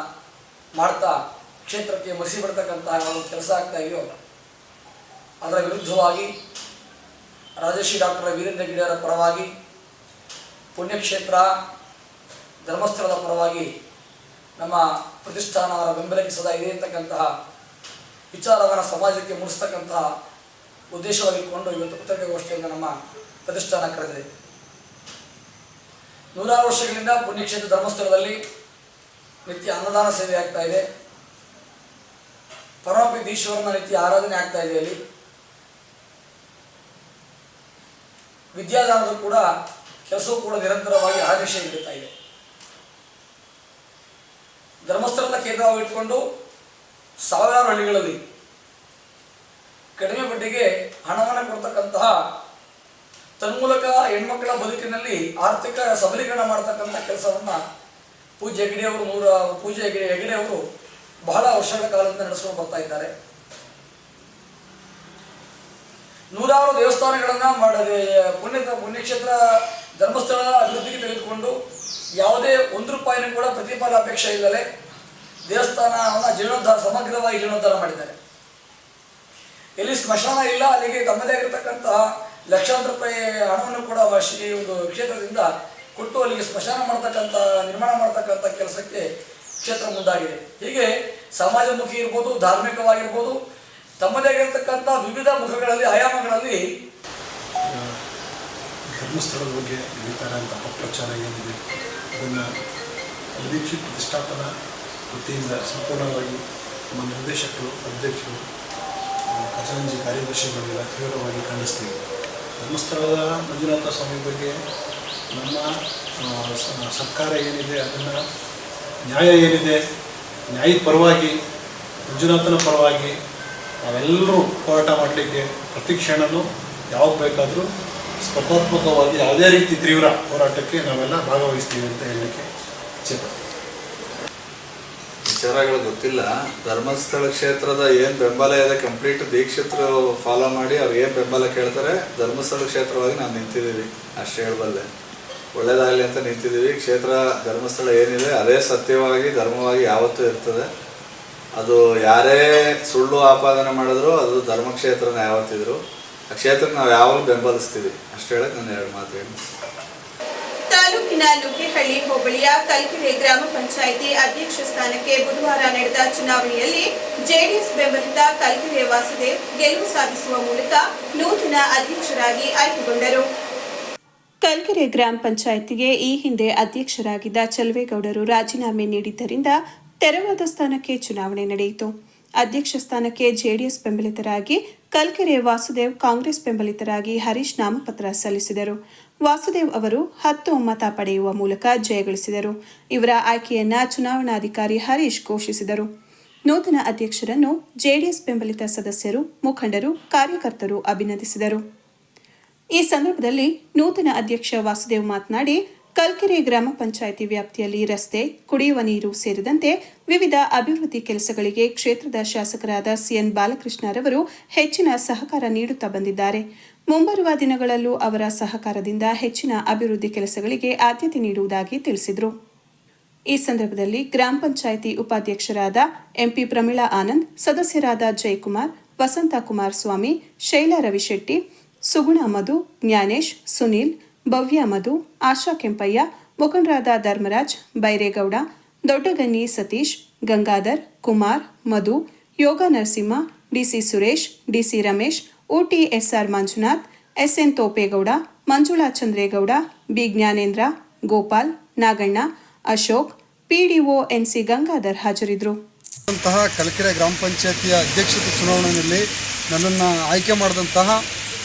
ಮಾಡ್ತಾ ಕ್ಷೇತ್ರಕ್ಕೆ ಮಸಿ ಬಿಡ್ತಕ್ಕಂತಹ ಒಂದು ಕೆಲಸ ಆಗ್ತಾ ಇದೆಯೋ, ಅದರ ವಿರುದ್ಧವಾಗಿ ರಾಜಶ್ರೀ ಡಾಕ್ಟರ್ ವೀರೇಂದ್ರ ಗಿಡರ ಪರವಾಗಿ, ಪುಣ್ಯಕ್ಷೇತ್ರ, ಧರ್ಮಸ್ಥಳದ ಪರವಾಗಿ ನಮ್ಮ ಪ್ರತಿಷ್ಠಾನ ಅವರ ಬೆಂಬಲಕ್ಕೆ ಸದಾ ಇದೆ ಅಂತಕ್ಕಂತಹ ವಿಚಾರವನ್ನು ಸಮಾಜಕ್ಕೆ ಮೂಡಿಸ್ತಕ್ಕಂತಹ ಉದ್ದೇಶವಾಗಿಟ್ಟುಕೊಂಡು ಇವತ್ತು ಪತ್ರಿಕಾಗೋಷ್ಠಿಯಿಂದ ನಮ್ಮ ಪ್ರತಿಷ್ಠಾನ ಕರೆದಿದೆ. ನೂರಾರು ವರ್ಷಗಳಿಂದ ಪುಣ್ಯಕ್ಷೇತ್ರ ಧರ್ಮಸ್ಥಳದಲ್ಲಿ ನಿತ್ಯ ಅನ್ನದಾನ ಸೇವೆ ಆಗ್ತಾ ಇದೆ. ಪರಮಪಿದೀಶ್ವರನ ನಿತ್ಯ ಆರಾಧನೆ ಆಗ್ತಾ ಇದೆ ಅಲ್ಲಿ. ವಿದ್ಯಾದಾನದ ಕೂಡ ಕೆಲಸವೂ ಕೂಡ ನಿರಂತರವಾಗಿ ಆದೇಶ ನೀಡುತ್ತಾ ಇದೆ. ಧರ್ಮಸ್ಥಳದ ಕೇಂದ್ರವಾಗಿಟ್ಕೊಂಡು ಸಾವಿರಾರು ಹಳ್ಳಿಗಳಲ್ಲಿ ಕಡಿಮೆ ಬಡ್ಡಿಗೆ ಹಣವನ್ನು ಕೊಡ್ತಕ್ಕಂತಹ ತನ್ಮೂಲಕ ಹೆಣ್ಮಕ್ಕಳ ಬದುಕಿನಲ್ಲಿ ಆರ್ಥಿಕ ಸಬಲೀಕರಣ ಮಾಡತಕ್ಕಂಥ ಕೆಲಸವನ್ನು ಪೂಜೆ ಹೆಗಡೆಯವರು ನೂರ, ಪೂಜೆ ಹೆಗಡೆ ಹೆಗಡೆಯವರು ಬಹಳ ವರ್ಷಗಳ ಕಾಲದಿಂದ ನಡೆಸ್ಕೊಂಡು ಬರ್ತಾ ಇದ್ದಾರೆ. ನೂರಾರು ದೇವಸ್ಥಾನಗಳನ್ನು ಮಾಡದೆ ಪುಣ್ಯ ಪುಣ್ಯಕ್ಷೇತ್ರ ಧರ್ಮಸ್ಥಳ ಅಭಿವೃದ್ಧಿಗೆ ತೆಗೆದುಕೊಂಡು ಯಾವುದೇ ಒಂದು ರೂಪಾಯಿನೂ ಕೂಡ ಪ್ರತಿಫಲ ಅಪೇಕ್ಷೆ ಇಲ್ಲದೆ ದೇವಸ್ಥಾನವನ್ನ ಜೀರ್ಣೋದ್ಧಾರ, ಸಮಗ್ರವಾಗಿ ಜೀರ್ಣೋದ್ಧಾರ ಮಾಡಿದ್ದಾರೆ. ಎಲ್ಲಿ ಸ್ಮಶಾನ ಇಲ್ಲ, ಅಲ್ಲಿಗೆ ತಮ್ಮದೇ ಆಗಿರತಕ್ಕಂತಹ ಲಕ್ಷಾಂತರ ರೂಪಾಯಿ ಹಣವನ್ನು ಕೂಡ ಈ ಒಂದು ಕ್ಷೇತ್ರದಿಂದ ಕೊಟ್ಟು ಅಲ್ಲಿಗೆ ಸ್ಮಶಾನ ಮಾಡ್ತಕ್ಕಂಥ ನಿರ್ಮಾಣ ಮಾಡ್ತಕ್ಕಂಥ ಕೆಲಸಕ್ಕೆ ಕ್ಷೇತ್ರ ಮುಂದಾಗಿದೆ. ಹೀಗೆ ಸಮಾಜಮುಖಿ ಇರ್ಬೋದು, ಧಾರ್ಮಿಕವಾಗಿರ್ಬೋದು ತಮ್ಮದೇ ಆಗಿರ್ತಕ್ಕಂಥ ವಿವಿಧ ಮುಖಗಳಲ್ಲಿ ಆಯಾಮಗಳಲ್ಲಿ ಧರ್ಮಸ್ಥಳದ ಬಗ್ಗೆ ನಡೀತಾರೆ ಅಂತ ಅಪಪ್ರಚಾರ ಏನಿದೆ, ಅದನ್ನು ಅಧ್ಯಕ್ಷ ಪ್ರತಿಷ್ಠಾಪನಾ ವೃತ್ತಿಯಿಂದ ಸಂಪೂರ್ಣವಾಗಿ ನಮ್ಮ ನಿರ್ದೇಶಕರು, ಅಧ್ಯಕ್ಷರು ಖಜಾಂಜಿ ಕಾರ್ಯದರ್ಶಿಗಳಿಗೆಲ್ಲ ತೀವ್ರವಾಗಿ ಖಂಡಿಸ್ತೀವಿ. ಧರ್ಮಸ್ಥಳದ ಮಂಜುನಾಥ ಸ್ವಾಮಿ ಬಗ್ಗೆ ನಮ್ಮ ಸರ್ಕಾರ ಏನಿದೆ, ಅದನ್ನು ನ್ಯಾಯ ಏನಿದೆ ನ್ಯಾಯದ ಪರವಾಗಿ ಮಂಜುನಾಥನ ಪರವಾಗಿ ನಾವೆಲ್ಲರೂ ಹೋರಾಟ ಮಾಡಲಿಕ್ಕೆ ಪ್ರತಿ ಕ್ಷಣನೂ ಯಾವಾಗ ಬೇಕಾದರೂ ಸ್ಪರ್ಧಾತ್ಮಕವಾಗಿ ಯಾವುದೇ ರೀತಿ ತೀವ್ರ ಹೋರಾಟಕ್ಕೆ ನಾವೆಲ್ಲ ಭಾಗವಹಿಸ್ತೀವಿ ಅಂತ ಹೇಳಲಿಕ್ಕೆ ಇಚ್ಛೆಪಡ್ತೀನಿ ವಿಚಾರಗಳು ಗೊತ್ತಿಲ್ಲ. ಧರ್ಮಸ್ಥಳ ಕ್ಷೇತ್ರದ ಏನು ಬೆಂಬಲ ಇದೆ ಕಂಪ್ಲೀಟ್ ದೀಕ್ಷಿತರು ಫಾಲೋ ಮಾಡಿ ಅವ್ರು ಏನು ಬೆಂಬಲ ಕೇಳ್ತಾರೆ, ಧರ್ಮಸ್ಥಳ ಕ್ಷೇತ್ರವಾಗಿ ನಾವು ನಿಂತಿದ್ದೀವಿ. ಅಷ್ಟೇ ಹೇಳಬಲ್ಲೆ. ಒಳ್ಳೇದಾಗಲಿ ಅಂತ ನಿಂತಿದ್ದೀವಿ. ಕ್ಷೇತ್ರ, ಧರ್ಮಸ್ಥಳ ಏನಿದೆ, ಅದೇ ಸತ್ಯವಾಗಿ, ಧರ್ಮವಾಗಿ ಯಾವತ್ತೂ ಇರ್ತದೆ. ಅದು ಯಾರೇ ಸುಳ್ಳು ಆಪಾದನೆ ಮಾಡಿದ್ರು ಅದು ಧರ್ಮಕ್ಷೇತ್ರನ ಯಾವತ್ತಿದ್ರು. ಆ ಕ್ಷೇತ್ರ ನಾವು ಯಾವಾಗ ಬೆಂಬಲಿಸ್ತೀವಿ. ಅಷ್ಟೇ ಹೇಳಕ್ ನಾನು ಎರಡು ಮಾತು ಹೇಳಿ ತಾಲೂಕಿನ ನುಗ್ಗೇಹಳ್ಳಿ ಹೋಬಳಿಯ ಕಲ್ಕೆರೆ ಗ್ರಾಮ ಪಂಚಾಯಿತಿ ಅಧ್ಯಕ್ಷ ಸ್ಥಾನಕ್ಕೆ ಬುಧವಾರ ನಡೆದ ಚುನಾವಣೆಯಲ್ಲಿ ಜೆಡಿಎಸ್ ಬೆಂಬಲಿತ ಕಲ್ಕೆರೆ ವಾಸುದೇವ್ ಗೆಲುವು ಸಾಧಿಸುವ ಮೂಲಕ ನೂತನ ಅಧ್ಯಕ್ಷರಾಗಿ ಆಯ್ಕೆಗೊಂಡರು. ಕಲ್ಕೆರೆ ಗ್ರಾಮ ಪಂಚಾಯಿತಿಗೆ ಈ ಹಿಂದೆ ಅಧ್ಯಕ್ಷರಾಗಿದ್ದ ಚಲವೇಗೌಡರು ರಾಜೀನಾಮೆ ನೀಡಿದ್ದರಿಂದ ತೆರವಾದ ಸ್ಥಾನಕ್ಕೆ ಚುನಾವಣೆ ನಡೆಯಿತು. ಅಧ್ಯಕ್ಷ ಸ್ಥಾನಕ್ಕೆ ಜೆಡಿಎಸ್ ಬೆಂಬಲಿತರಾಗಿ ಕಲ್ಕೆರೆ ವಾಸುದೇವ್ ಕಾಂಗ್ರೆಸ್ ಬೆಂಬಲಿತರಾಗಿ ಹರೀಶ್ ನಾಮಪತ್ರ ಸಲ್ಲಿಸಿದರು. ವಾಸುದೇವ್ ಅವರು ಹತ್ತು ಮತ ಪಡೆಯುವ ಮೂಲಕ ಜಯಗಳಿಸಿದರು ಇವರ ಆಯ್ಕೆಯನ್ನ ಚುನಾವಣಾಧಿಕಾರಿ ಹರೀಶ್ ಘೋಷಿಸಿದರು. ನೂತನ ಅಧ್ಯಕ್ಷರನ್ನು ಜೆಡಿಎಸ್ ಬೆಂಬಲಿತ ಸದಸ್ಯರು, ಮುಖಂಡರು, ಕಾರ್ಯಕರ್ತರು ಅಭಿನಂದಿಸಿದರು. ಈ ಸಂದರ್ಭದಲ್ಲಿ ನೂತನ ಅಧ್ಯಕ್ಷ ವಾಸುದೇವ್ ಮಾತನಾಡಿ ಕಲ್ಕೆರೆ ಗ್ರಾಮ ಪಂಚಾಯಿತಿ ವ್ಯಾಪ್ತಿಯಲ್ಲಿ ರಸ್ತೆ, ಕುಡಿಯುವ ನೀರು ಸೇರಿದಂತೆ ವಿವಿಧ ಅಭಿವೃದ್ಧಿ ಕೆಲಸಗಳಿಗೆ ಕ್ಷೇತ್ರದ ಶಾಸಕರಾದ ಸಿಎನ್ ಬಾಲಕೃಷ್ಣರವರು ಹೆಚ್ಚಿನ ಸಹಕಾರ ನೀಡುತ್ತಾ ಬಂದಿದ್ದಾರೆ. ಮುಂಬರುವ ದಿನಗಳಲ್ಲೂ ಅವರ ಸಹಕಾರದಿಂದ ಹೆಚ್ಚಿನ ಅಭಿವೃದ್ಧಿ ಕೆಲಸಗಳಿಗೆ ಆದ್ಯತೆ ನೀಡುವುದಾಗಿ ತಿಳಿಸಿದರು. ಈ ಸಂದರ್ಭದಲ್ಲಿ ಗ್ರಾಮ ಪಂಚಾಯಿತಿ ಉಪಾಧ್ಯಕ್ಷರಾದ ಎಂಪಿ ಪ್ರಮೀಳಾ ಆನಂದ್, ಸದಸ್ಯರಾದ ಜಯಕುಮಾರ್ ವಸಂತ ಕುಮಾರ್ ಸ್ವಾಮಿ, ಶೈಲಾ ರವಿಶೆಟ್ಟಿ, ಸುಗುಣ ಮಧು, ಜ್ಞಾನೇಶ್, ಸುನೀಲ್ ಭವ್ಯ ಮಧು, ಆಶಾ ಕೆಂಪಯ್ಯ ಮುಖಂಡರಾದ Dharmaraj, Byregowda, Doddaganni Satish, Gangadhar, Kumar, Madhu, Yoga Narasimha, DC Suresh, DC Ramesh, Ooty SR Manjunath, SN Thopegowda, Manjula Chandregowda, B Jnanendra, Gopal, Naganna, Ashok, PDO NC Gangadhar ಹಾಜರಿದ್ದರು ಕಲಕೆರೆ ಗ್ರಾಮ ಪಂಚಾಯತಿಯ ಅಧ್ಯಕ್ಷತೆ ಚುನಾವಣೆಯಲ್ಲಿ ನನ್ನನ್ನು ಆಯ್ಕೆ ಮಾಡಿದಂತಹ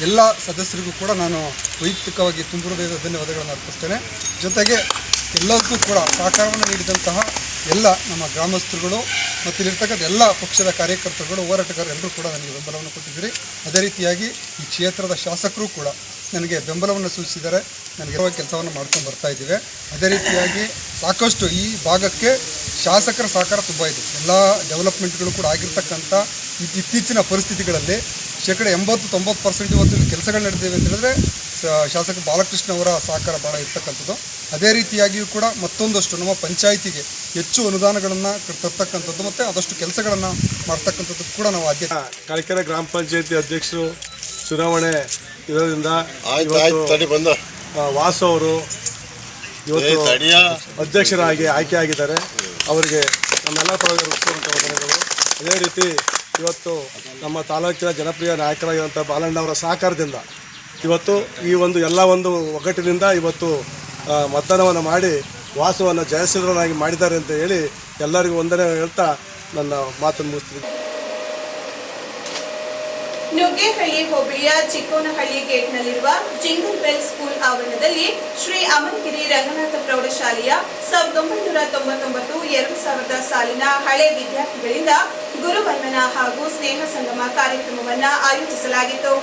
ಎಲ್ಲ ಸದಸ್ಯರಿಗೂ ಕೂಡ ನಾನು ವೈಯಕ್ತಿಕವಾಗಿ ತುಂಬ ಹೃದಯದ ಧನ್ಯವಾದಗಳನ್ನು ಅರ್ಪಿಸ್ತೇನೆ. ಜೊತೆಗೆ ಎಲ್ಲದಕ್ಕೂ ಕೂಡ ಸಹಕಾರವನ್ನು ನೀಡಿದಂತಹ ಎಲ್ಲ ನಮ್ಮ ಗ್ರಾಮಸ್ಥರುಗಳು ಮತ್ತು ಇಲ್ಲಿರ್ತಕ್ಕಂಥ ಎಲ್ಲ ಪಕ್ಷದ ಕಾರ್ಯಕರ್ತರುಗಳು, ಹೋರಾಟಗಾರರು ಎಲ್ಲರೂ ಕೂಡ ನನಗೆ ಬೆಂಬಲವನ್ನು ಕೊಟ್ಟಿದ್ದೀರಿ. ಅದೇ ರೀತಿಯಾಗಿ ಈ ಕ್ಷೇತ್ರದ ಶಾಸಕರು ಕೂಡ ನನಗೆ ಬೆಂಬಲವನ್ನು ಸೂಚಿಸಿದ್ದಾರೆ. ನನಗೆ ಇರುವ ಕೆಲಸವನ್ನು ಮಾಡ್ಕೊಂಡು ಬರ್ತಾ ಇದ್ದೀವಿ. ಅದೇ ರೀತಿಯಾಗಿ ಸಾಕಷ್ಟು ಈ ಭಾಗಕ್ಕೆ ಶಾಸಕರ ಸಹಕಾರ ತುಂಬ ಇದೆ. ಎಲ್ಲ ಡೆವಲಪ್ಮೆಂಟ್ಗಳು ಕೂಡ ಆಗಿರ್ತಕ್ಕಂಥ ಇತ್- ಇತ್ತೀಚಿನ ಪರಿಸ್ಥಿತಿಗಳಲ್ಲಿ ಶೇಕಡ ಎಂಬತ್ತು ತೊಂಬತ್ತು ಪರ್ಸೆಂಟ್ ಇವತ್ತು ಇಲ್ಲಿ ಕೆಲಸಗಳು ನಡೆದಿವೆ ಅಂತ ಹೇಳಿದ್ರೆ ಶಾಸಕ ಬಾಲಕೃಷ್ಣ ಅವರ ಸಹಕಾರ ಭಾಳ ಇರ್ತಕ್ಕಂಥದ್ದು. ಅದೇ ರೀತಿಯಾಗಿಯೂ ಕೂಡ ಮತ್ತೊಂದಷ್ಟು ನಮ್ಮ ಪಂಚಾಯಿತಿಗೆ ಹೆಚ್ಚು ಅನುದಾನಗಳನ್ನು ತರ್ತಕ್ಕಂಥದ್ದು ಮತ್ತು ಆದಷ್ಟು ಕೆಲಸಗಳನ್ನು ಮಾಡ್ತಕ್ಕಂಥದ್ದು ಕೂಡ ನಾವು ಆದ್ಯತೆ ಕಳಕೆರೆ ಗ್ರಾಮ ಪಂಚಾಯತಿ ಅಧ್ಯಕ್ಷರು ಚುನಾವಣೆ ಇರೋದ್ರಿಂದ ವಾಸು ಅವರು ಇವತ್ತು ತಡಿಯ. ಅಧ್ಯಕ್ಷರಾಗಿ ಆಯ್ಕೆಯಾಗಿದ್ದಾರೆ ಅವರಿಗೆ ನಮ್ಮೆಲ್ಲ ವಂದನೆಗಳು ಅದೇ ರೀತಿ ಇವತ್ತು ನಮ್ಮ ತಾಲೂಕಿನ ಜನಪ್ರಿಯ ನಾಯಕರಾಗಿರುವಂಥ ಬಾಲಣ್ಣ ಅವರ ಸಹಕಾರದಿಂದ ಇವತ್ತು ಈ ಒಂದು ಎಲ್ಲ ಒಂದು ಒಗ್ಗಟ್ಟಿನಿಂದ ಇವತ್ತು ಮತದಾನವನ್ನು ಮಾಡಿ ವಾಸವನ್ನು ಜಯಸಿದ್ರನಾಗಿ ಮಾಡಿದ್ದಾರೆ ಅಂತ ಹೇಳಿ ಎಲ್ಲರಿಗೂ ವಂದನೆ ಹೇಳ್ತಾ ನನ್ನ ಮಾತನ್ನು ಮುಗಿಸ್ತೀನಿ. ನುಗ್ಗೇಹಳ್ಳಿ ಹೋಬಳಿಯ ಚಿಕ್ಕೋನಹಳ್ಳಿ ಗೇಟ್ನಲ್ಲಿರುವ ಜಿಂಗಲ್ ಬೆಲ್ ಸ್ಕೂಲ್ ಆವರಣದಲ್ಲಿ ಶ್ರೀ ಅಮನಗಿರಿ ರಂಗನಾಥ ಪ್ರೌಢಶಾಲೆಯ ಸಾವಿರದ ಒಂಬೈನೂರ ತೊಂಬತ್ತೊಂಬತ್ತು, ಎರಡು ಸಾವಿರದ ಸಾಲಿನ ಹಳೆ ವಿದ್ಯಾರ್ಥಿಗಳಿಂದ ಗುರುವಂದನ ಹಾಗೂ ಸ್ನೇಹ ಸಂಗಮ ಕಾರ್ಯಕ್ರಮವನ್ನು ಆಯೋಜಿಸಲಾಗಿತ್ತು.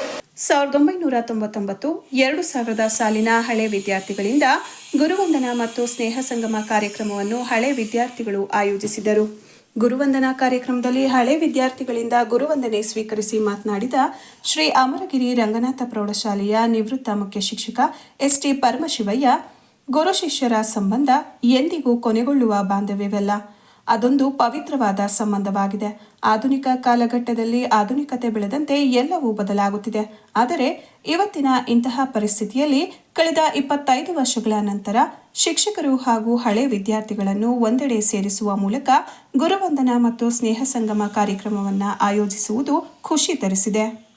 ಸಾವಿರದ ಒಂಬೈನೂರ ತೊಂಬತ್ತೊಂಬತ್ತು, ಎರಡು ಸಾವಿರದ ಸಾಲಿನ ಹಳೆ ವಿದ್ಯಾರ್ಥಿಗಳಿಂದ ಗುರುವಂದನ ಮತ್ತು ಸ್ನೇಹ ಸಂಗಮ ಕಾರ್ಯಕ್ರಮವನ್ನು ಹಳೆ ವಿದ್ಯಾರ್ಥಿಗಳು ಆಯೋಜಿಸಿದರು. ಗುರುವಂದನಾ ಕಾರ್ಯಕ್ರಮದಲ್ಲಿ ಹಳೆ ವಿದ್ಯಾರ್ಥಿಗಳಿಂದ ಗುರುವಂದನೆ ಸ್ವೀಕರಿಸಿ ಮಾತನಾಡಿದ ಶ್ರೀ ಅಮರಗಿರಿ ರಂಗನಾಥ ಪ್ರೌಢಶಾಲೆಯ ನಿವೃತ್ತ ಮುಖ್ಯ ಶಿಕ್ಷಕ ಎಸ್ ಟಿ ಪರಮಶಿವಯ್ಯ, ಗುರು ಶಿಷ್ಯರ ಸಂಬಂಧ ಎಂದಿಗೂ ಕೊನೆಗೊಳ್ಳುವ ಬಾಂಧವ್ಯವಲ್ಲ. ಅದೊಂದು ಪವಿತ್ರವಾದ ಸಂಬಂಧವಾಗಿದೆ. ಆಧುನಿಕ ಕಾಲಘಟ್ಟದಲ್ಲಿ ಆಧುನಿಕತೆ ಬೆಳೆದಂತೆ ಎಲ್ಲವೂ ಬದಲಾಗುತ್ತಿದೆ. ಆದರೆ ಇವತ್ತಿನ ಇಂತಹ ಪರಿಸ್ಥಿತಿಯಲ್ಲಿ ಕಳೆದ ಇಪ್ಪತ್ತೈದು ವರ್ಷಗಳ ನಂತರ ಶಿಕ್ಷಕರು ಹಾಗೂ ಹಳೆ ವಿದ್ಯಾರ್ಥಿಗಳನ್ನು ಒಂದೆಡೆ ಸೇರಿಸುವ ಮೂಲಕ ಗುರುವಂದನ ಮತ್ತು ಸ್ನೇಹ ಸಂಗಮ ಕಾರ್ಯಕ್ರಮವನ್ನು ಆಯೋಜಿಸುವುದು ಖುಷಿ ತರಿಸಿದೆ.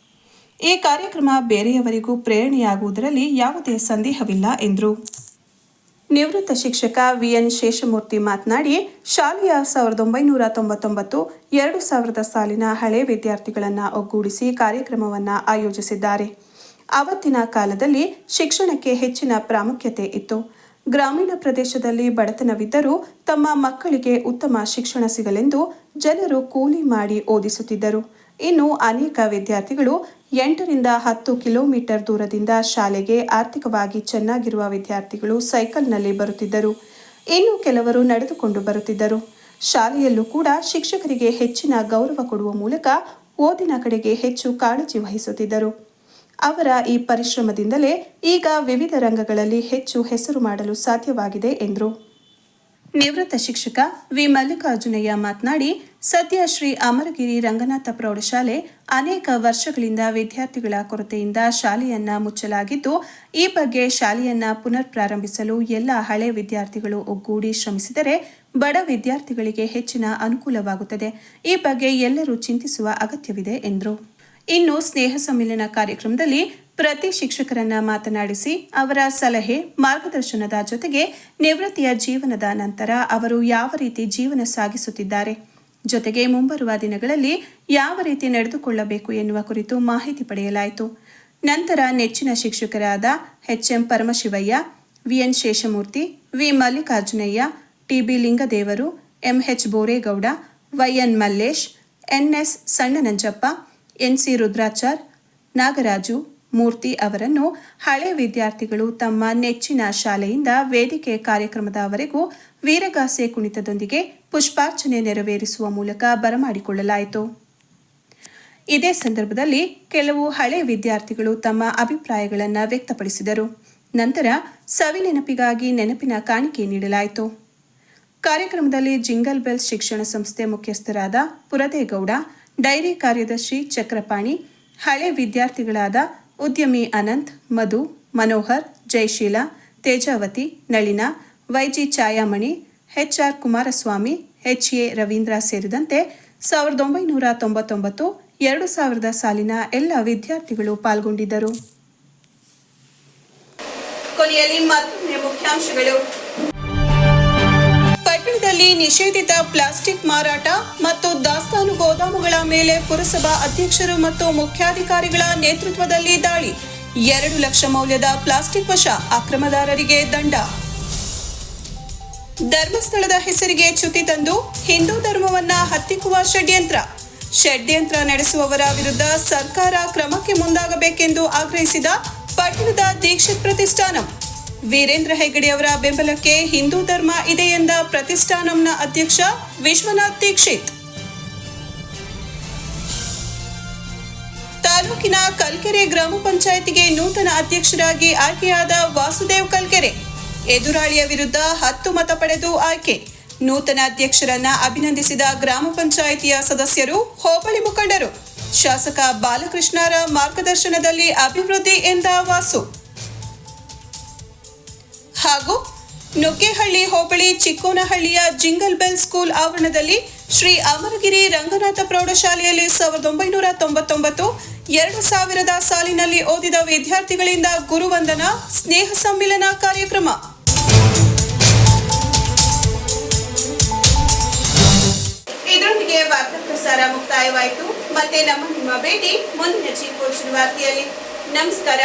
ಈ ಕಾರ್ಯಕ್ರಮ ಬೇರೆಯವರಿಗೂ ಪ್ರೇರಣೆಯಾಗುವುದರಲ್ಲಿ ಯಾವುದೇ ಸಂದೇಹವಿಲ್ಲ ಎಂದರು. ನಿವೃತ್ತ ಶಿಕ್ಷಕ ವಿಎನ್ ಶೇಷಮೂರ್ತಿ ಮಾತನಾಡಿ, ಶಾಲೆಯ ಸಾವಿರದ ಒಂಬೈನೂರ ತೊಂಬತ್ತೊಂಬತ್ತು, ಎರಡು ಸಾವಿರದ ಸಾಲಿನ ಹಳೆ ವಿದ್ಯಾರ್ಥಿಗಳನ್ನು ಒಗ್ಗೂಡಿಸಿ ಕಾರ್ಯಕ್ರಮವನ್ನು ಆಯೋಜಿಸಿದ್ದಾರೆ. ಅವತ್ತಿನ ಕಾಲದಲ್ಲಿ ಶಿಕ್ಷಣಕ್ಕೆ ಹೆಚ್ಚಿನ ಪ್ರಾಮುಖ್ಯತೆ ಇತ್ತು. ಗ್ರಾಮೀಣ ಪ್ರದೇಶದಲ್ಲಿ ಬಡತನವಿದ್ದರೂ ತಮ್ಮ ಮಕ್ಕಳಿಗೆ ಉತ್ತಮ ಶಿಕ್ಷಣ ಸಿಗಲೆಂದು ಜನರು ಕೂಲಿ ಮಾಡಿ ಓದಿಸುತ್ತಿದ್ದರು. ಇನ್ನು ಅನೇಕ ವಿದ್ಯಾರ್ಥಿಗಳು ಎಂಟರಿಂದ ಹತ್ತು ಕಿಲೋಮೀಟರ್ ದೂರದಿಂದ ಶಾಲೆಗೆ ಆರ್ಥಿಕವಾಗಿ ಚೆನ್ನಾಗಿರುವ ವಿದ್ಯಾರ್ಥಿಗಳು ಸೈಕಲ್ನಲ್ಲಿ ಬರುತ್ತಿದ್ದರು. ಇನ್ನು ಕೆಲವರು ನಡೆದುಕೊಂಡು ಬರುತ್ತಿದ್ದರು. ಶಾಲೆಯಲ್ಲೂ ಕೂಡ ಶಿಕ್ಷಕರಿಗೆ ಹೆಚ್ಚಿನ ಗೌರವ ಕೊಡುವ ಮೂಲಕ ಓದಿನ ಕಡೆಗೆ ಹೆಚ್ಚು ಕಾಳಜಿ ವಹಿಸುತ್ತಿದ್ದರು. ಅವರ ಈ ಪರಿಶ್ರಮದಿಂದಲೇ ಈಗ ವಿವಿಧ ರಂಗಗಳಲ್ಲಿ ಹೆಚ್ಚು ಹೆಸರು ಮಾಡಲು ಸಾಧ್ಯವಾಗಿದೆ ಎಂದರು. ನಿವೃತ್ತ ಶಿಕ್ಷಕ ವಿ. ಮಲ್ಲಿಕಾರ್ಜುನಯ್ಯ ಮಾತನಾಡಿ ಸದ್ಯ ಶ್ರೀ ಅಮರಗಿರಿ ರಂಗನಾಥ ಪ್ರೌಢಶಾಲೆ ಅನೇಕ ವರ್ಷಗಳಿಂದ ವಿದ್ಯಾರ್ಥಿಗಳ ಕೊರತೆಯಿಂದ ಶಾಲೆಯನ್ನ ಮುಚ್ಚಲಾಗಿದ್ದು, ಈ ಬಗ್ಗೆ ಶಾಲೆಯನ್ನ ಪುನರ್ ಪ್ರಾರಂಭಿಸಲು ಎಲ್ಲ ಹಳೆ ವಿದ್ಯಾರ್ಥಿಗಳು ಒಗ್ಗೂಡಿ ಶ್ರಮಿಸಿದರೆ ಬಡ ವಿದ್ಯಾರ್ಥಿಗಳಿಗೆ ಹೆಚ್ಚಿನ ಅನುಕೂಲವಾಗುತ್ತದೆ. ಈ ಬಗ್ಗೆ ಎಲ್ಲರೂ ಚಿಂತಿಸುವ ಅಗತ್ಯವಿದೆ ಎಂದರು. ಇನ್ನು ಸ್ನೇಹ ಸಮ್ಮಿಲನ ಕಾರ್ಯಕ್ರಮದಲ್ಲಿ ಪ್ರತಿ ಶಿಕ್ಷಕರನ್ನ ಮಾತನಾಡಿಸಿ, ಅವರ ಸಲಹೆ, ಮಾರ್ಗದರ್ಶನದ ಜೊತೆಗೆ ನಿವೃತ್ತಿಯ ಜೀವನದ ನಂತರ ಅವರು ಯಾವ ರೀತಿ ಜೀವನ ಸಾಗಿಸುತ್ತಿದ್ದಾರೆ. ಜೊತೆಗೆ ಮುಂಬರುವ ದಿನಗಳಲ್ಲಿ ಯಾವ ರೀತಿ ನಡೆದುಕೊಳ್ಳಬೇಕು ಎನ್ನುವ ಕುರಿತು ಮಾಹಿತಿ ಪಡೆಯಲಾಯಿತು. ನಂತರ ನೆಚ್ಚಿನ ಶಿಕ್ಷಕರಾದ HM Paramashivaiah, VN Sheshamurthy, V Mallikarjunaiah, TB Lingadevaru, MH Boregowda, YN Mallesh, NS Sannananjappa NC Rudrachar, Nagaraju Murthy ಅವರನ್ನು ಹಳೆ ವಿದ್ಯಾರ್ಥಿಗಳು ತಮ್ಮ ನೆಚ್ಚಿನ ಶಾಲೆಯಿಂದ ವೇದಿಕೆ ಕಾರ್ಯಕ್ರಮದವರೆಗೂ ವೀರಗಾಸೆ ಕುಣಿತದೊಂದಿಗೆ ಪುಷ್ಪಾರ್ಚನೆ ನೆರವೇರಿಸುವ ಮೂಲಕ ಬರಮಾಡಿಕೊಳ್ಳಲಾಯಿತು. ಇದೇ ಸಂದರ್ಭದಲ್ಲಿ ಕೆಲವು ಹಳೆ ವಿದ್ಯಾರ್ಥಿಗಳು ತಮ್ಮ ಅಭಿಪ್ರಾಯಗಳನ್ನು ವ್ಯಕ್ತಪಡಿಸಿದರು. ನಂತರ ಸವಿ ನೆನಪಿಗಾಗಿ ನೆನಪಿನ ಕಾಣಿಕೆ ನೀಡಲಾಯಿತು. ಕಾರ್ಯಕ್ರಮದಲ್ಲಿ ಜಿಂಗಲ್ ಬೆಲ್ ಶಿಕ್ಷಣ ಸಂಸ್ಥೆ ಮುಖ್ಯಸ್ಥರಾದ ಪುರದೇಗೌಡ, ಡೈರಿ ಕಾರ್ಯದರ್ಶಿ ಚಕ್ರಪಾಣಿ, ಹಳೆ ವಿದ್ಯಾರ್ಥಿಗಳಾದ ಉದ್ಯಮಿ Anant, Madhu, Manohar, Jayasheela, Tejavathi, Nalina, YG Chhayamani, HR Kumaraswamy H A Ravindra ಸೇರಿದಂತೆ ಸಾವಿರದ ಒಂಬೈನೂರ ತೊಂಬತ್ತೊಂಬತ್ತು, ಎರಡು ಸಾವಿರದ ಸಾಲಿನ ಎಲ್ಲ ವಿದ್ಯಾರ್ಥಿಗಳು ಪಾಲ್ಗೊಂಡಿದ್ದರು. ಕೊನೆಯಲ್ಲಿ ಮತ್ತೊಮ್ಮೆ ಮುಖ್ಯಾಂಶಗಳು. ಪಟ್ಟಣದಲ್ಲಿ ನಿಷೇಧಿತ ಪ್ಲಾಸ್ಟಿಕ್ ಮಾರಾಟ ಮತ್ತು ದಾಸ್ತಾನು ಗೋದಾಮುಗಳ ಮೇಲೆ ಪುರಸಭಾ ಅಧ್ಯಕ್ಷರು ಮತ್ತು ಮುಖ್ಯಾಧಿಕಾರಿಗಳ ನೇತೃತ್ವದಲ್ಲಿ ದಾಳಿ. ಎರಡು ಲಕ್ಷ ಮೌಲ್ಯದ ಪ್ಲಾಸ್ಟಿಕ್ ವಶ ಅಕ್ರಮದಾರರಿಗೆ ದಂಡ. ಧರ್ಮಸ್ಥಳದ ಹೆಸರಿಗೆ ಚ್ಯುತಿ ತಂದು ಹಿಂದೂ ಧರ್ಮವನ್ನ ಹತ್ತಿಕ್ಕುವ ಷಡ್ಯಂತ್ರ. ಷಡ್ಯಂತ್ರ ನಡೆಸುವವರ ವಿರುದ್ಧ ಸರ್ಕಾರ ಕ್ರಮಕ್ಕೆ ಮುಂದಾಗಬೇಕೆಂದು ಆಗ್ರಹಿಸಿದ ಪಟ್ಟಣದ ದೀಕ್ಷಿತ್ ಪ್ರತಿಷ್ಠಾನಂ. ವೀರೇಂದ್ರ ಹೆಗಡೆ ಅವರ ಬೆಂಬಲಕ್ಕೆ ಹಿಂದೂ ಧರ್ಮ ಇದೆ ಎಂದ ಪ್ರತಿಷ್ಠಾನಂನ ಅಧ್ಯಕ್ಷ ವಿಶ್ವನಾಥ್ ದೀಕ್ಷಿತ್. ತಾಲೂಕಿನ ಕಲ್ಕೆರೆ ಗ್ರಾಮ ಪಂಚಾಯತಿಗೆ ನೂತನ ಅಧ್ಯಕ್ಷರಾಗಿ ಆಯ್ಕೆಯಾದ ವಾಸುದೇವ್ ಕಲ್ಕೆರೆ. ಎದುರಾಳಿಯ ವಿರುದ್ಧ ಹತ್ತು ಮತ ಪಡೆದು ಆಯ್ಕೆ. ನೂತನ ಅಧ್ಯಕ್ಷರನ್ನ ಅಭಿನಂದಿಸಿದ ಗ್ರಾಮ ಪಂಚಾಯಿತಿಯ ಸದಸ್ಯರು ಹೋಬಳಿ ಮುಖಂಡರು. ಶಾಸಕ ಬಾಲಕೃಷ್ಣರ ಮಾರ್ಗದರ್ಶನದಲ್ಲಿ ಅಭಿವೃದ್ಧಿ ಎಂದ ವಾಸು. ನುಗ್ಗೇಹಳ್ಳಿ ಹೋಬಳಿ ಚಿಕ್ಕೋನಹಳ್ಳಿಯ ಜಿಂಗಲ್ ಬೆಲ್ ಸ್ಕೂಲ್ ಆವರಣದಲ್ಲಿ ಶ್ರೀ ಅಮರಗಿರಿ ರಂಗನಾಥ ಪ್ರೌಢಶಾಲೆಯಲ್ಲಿ ಸಾವಿರದ ಒಂಬೈನೂರ ತೊಂಬತ್ತೊಂಬತ್ತು, ಎರಡು ಸಾವಿರದ ಸಾಲಿನಲ್ಲಿ ಓದಿದ ವಿದ್ಯಾರ್ಥಿಗಳಿಂದ ಗುರುವಂದನ, ಸ್ನೇಹ ಸಮ್ಮಿಲನ ಕಾರ್ಯಕ್ರಮ. ಇದರೊಂದಿಗೆ ವಾರ್ತಾ ಪ್ರಸಾರ ಮುಕ್ತಾಯವಾಯಿತು. ಮತ್ತೆ ನಮ್ಮ ನಿಮ್ಮ ಭೇಟಿ, ಮುಂದಿನ ಚೀಪೋಚನ ವಾರ್ತೆಯಲ್ಲಿ. ನಮಸ್ಕಾರ.